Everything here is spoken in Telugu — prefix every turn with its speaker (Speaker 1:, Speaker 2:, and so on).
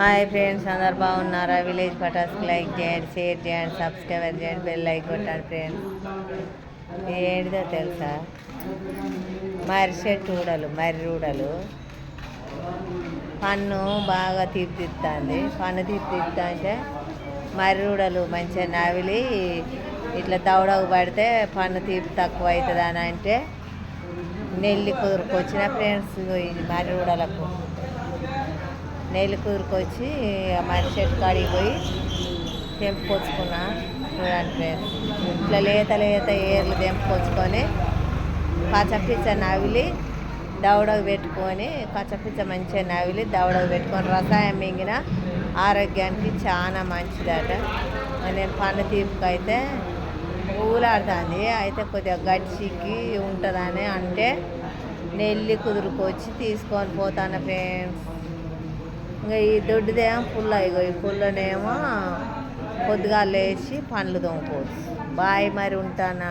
Speaker 1: హాయ్ ఫ్రెండ్స్ అందరు బాగున్నారా? విలేజ్ పటాస్కి లైక్ చేయండి షేర్ చేయండి సబ్స్క్రైబర్ చేయండి బెల్ లైక్ కొట్టండి ఫ్రెండ్స్. ఏంటిదో తెలుసా? మర్రి చెట్టు ఊడలు మర్రి ఊడలు. పన్ను బాగా తీర్పిస్తుంది పన్ను తీపిస్తా అంటే మర్రి మంచిగా నవిలి ఇట్లా దవడకు పడితే పన్ను తీపి తక్కువ అవుతుంది అని అంటే నెల్లి కుదురుకొచ్చిన ఫ్రెండ్స్ ఇది మర్రి ఊడలకు నెల్లి కుదురుకొచ్చి మర్రి చెట్టు కాడికి పోయి తెంపుకొచ్చుకున్నా. చూడండి ఇట్లా లేత లేత ఏర్లు తెంపుకొచ్చుకొని పచ్చపిచ్చ నవిలి దవడకు పెట్టుకొని పచ్చపిచ్చ మంచిగా నవిలి దవడకు పెట్టుకొని రసాయం మింగిన ఆరోగ్యానికి చాలా మంచిదట. నేను పన్ను తీపుకైతే ఊలాడుతుంది. అయితే కొద్దిగా గడిచికి ఉంటుందని అంటే నెల్లి కుదురుకొచ్చి తీసుకొని పోతాను ఫ్రెండ్స్. ఇంకా ఈ దొడ్డిదేమో పుల్ల ఇగో ఈ పుల్లనేమో పొద్దుగా లేచి పండ్లు తోముకోవచ్చు. బాయ్ మరి ఉంటానా?